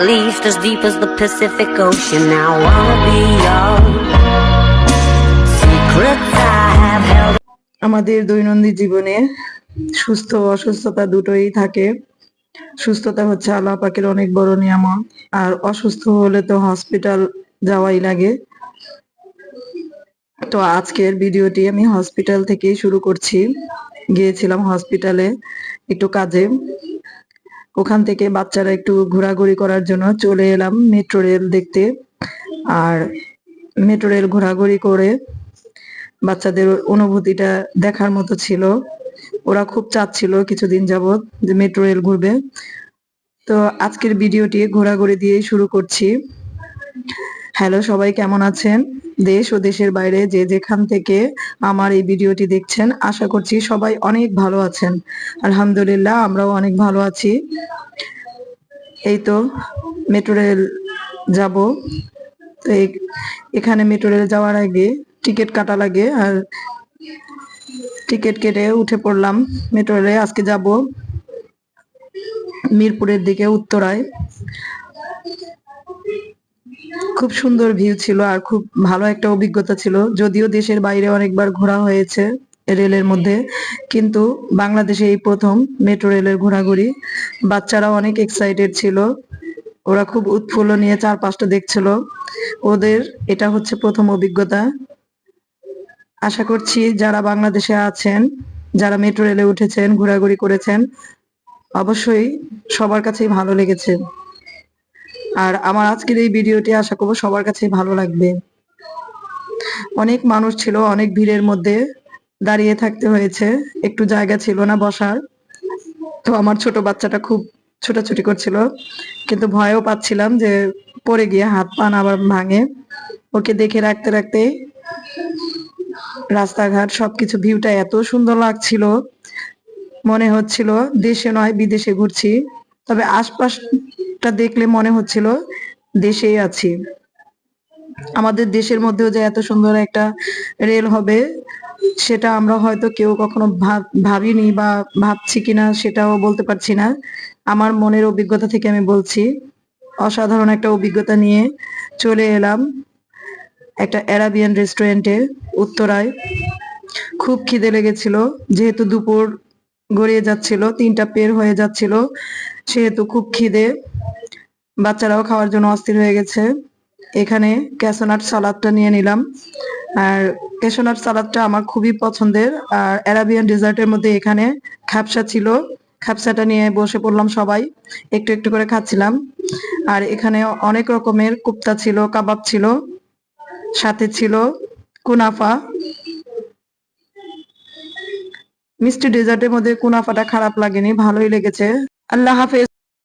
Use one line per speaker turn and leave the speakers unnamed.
least as deep as the Pacific Ocean. Now I'll be your secrets I have held.
আমাদের দৈনন্দিন জীবনে সুস্থ অসুস্থতা দুটোই থাকে সুস্থতা হচ্ছে আল্লাহ পাকের অনেক বড় নিয়ামত, আর অসুস্থ হলে তো হসপিটাল যাওয়াই লাগে তো আজকের ভিডিওটি আমি হসপিটাল থেকেই শুরু করছি গিয়েছিলাম হসপিটালে একটু কাজে ওখান থেকে বাচ্চারা একটু ঘোরাঘুরি করার জন্য চলে এলাম মেট্রো রেল দেখতে। আর মেট্রো রেল ঘোরাঘুরি করে বাচ্চাদের অনুভূতিটা দেখার মতো ছিল। ওরা খুব চাচ্ছিল কিছুদিন যাবৎ যে মেট্রো রেল ঘুরবে। তো আজকের ভিডিওটি ঘোরাঘুরি দিয়ে শুরু করছি। হ্যালো, সবাই কেমন আছেন? দেশ ও দেশের বাইরে যে যেখান থেকে আমার এই ভিডিওটি দেখছেন, আশা করছি সবাই অনেক ভালো আছেন। আলহামদুলিল্লাহ, আমরাও অনেক ভালো আছি। এই তো, মেট্রো রেল যাব। তো এখানে মেট্রো রেল যাওয়ার আগে টিকিট কাটা লাগে, আর টিকিট কেটে উঠে পড়লাম মেট্রো রেলে। আজকে যাব মিরপুরের দিকে, উত্তরায়। খুব সুন্দর ভিউ ছিল আর খুব ভালো একটা অভিজ্ঞতা ছিল। যদিও দেশের বাইরে অনেকবার ঘোরা হয়েছে রেলের মধ্যে, কিন্তু বাংলাদেশে এই প্রথম মেট্রো রেলের ঘোরাঘুরি। বাচ্চারা অনেক এক্সাইটেড ছিল। ওরা খুব উৎফুল্ল নিয়ে চারপাশটা দেখছিল। ওদের এটা হচ্ছে প্রথম অভিজ্ঞতা। আশা করছি যারা বাংলাদেশে আছেন, যারা মেট্রো রেলে উঠেছেন, ঘোরাঘুরি করেছেন, অবশ্যই সবার কাছেই ভালো লেগেছে। আর আমার আজকের এই ভিডিওটি আশা করব সবার কাছেই ভালো লাগবে। অনেক মানুষ ছিল, অনেক ভিড়ের মধ্যে দাঁড়িয়ে থাকতে হয়েছে। একটু জায়গা ছিল না বসার। তো আমার ছোট বাচ্চাটা খুব ছোটাছুটি করছিল। কিন্তু ভয়ও পাচ্ছিলাম যে পড়ে গিয়ে হাত পা না আবার ভাঙে। ওকে দেখে রাখতে রাখতে রাস্তাঘাট সবকিছু ভিউটা এত সুন্দর লাগছিল। মনে হচ্ছিল দেশে নয়, বিদেশে ঘুরছি। তবে আশপাশটা দেখলে মনে হচ্ছিল দেশেই আছি। আমাদের দেশের মধ্যেও যে এত সুন্দর একটা রেল হবে, সেটা আমরা হয়তো কেউ কখনো ভাব- ভাবিনি বা ভাবছি কিনা সেটাও বলতে পারছি না। আমার মনের অভিজ্ঞতা থেকে আমি বলছি, অসাধারণ একটা অভিজ্ঞতা নিয়ে চলে এলাম একটা অ্যারাবিয়ান রেস্টুরেন্টে উত্তরায়। খুব খিদে লেগেছিল, যেহেতু দুপুর গড়িয়ে যাচ্ছিল, তিনটা পের হয়ে যাচ্ছিল, সেহেতু খুব খিদে। বাচ্চারাও খাওয়ার জন্য অস্থির হয়ে গেছে। এখানে ক্যাশোনাট সালাদটা নিয়ে নিলাম। আর ক্যাশোনাট সালাদটা আমার খুবই পছন্দের। আর অ্যারাবিয়ান ডেজার্টের মধ্যে এখানে খাপসা ছিল। খাপসাটা নিয়ে বসে পড়লাম সবাই। একটু একটু করে খাচ্ছিলাম। আর এখানে অনেক রকমের কুপ্তা ছিল, কাবাব ছিল, সাথে ছিল কুনাফা। মিষ্টি ডেজার্টের মধ্যে কুনাফাটা খারাপ লাগেনি, ভালোই লেগেছে। আল্লাহ হাফেজ।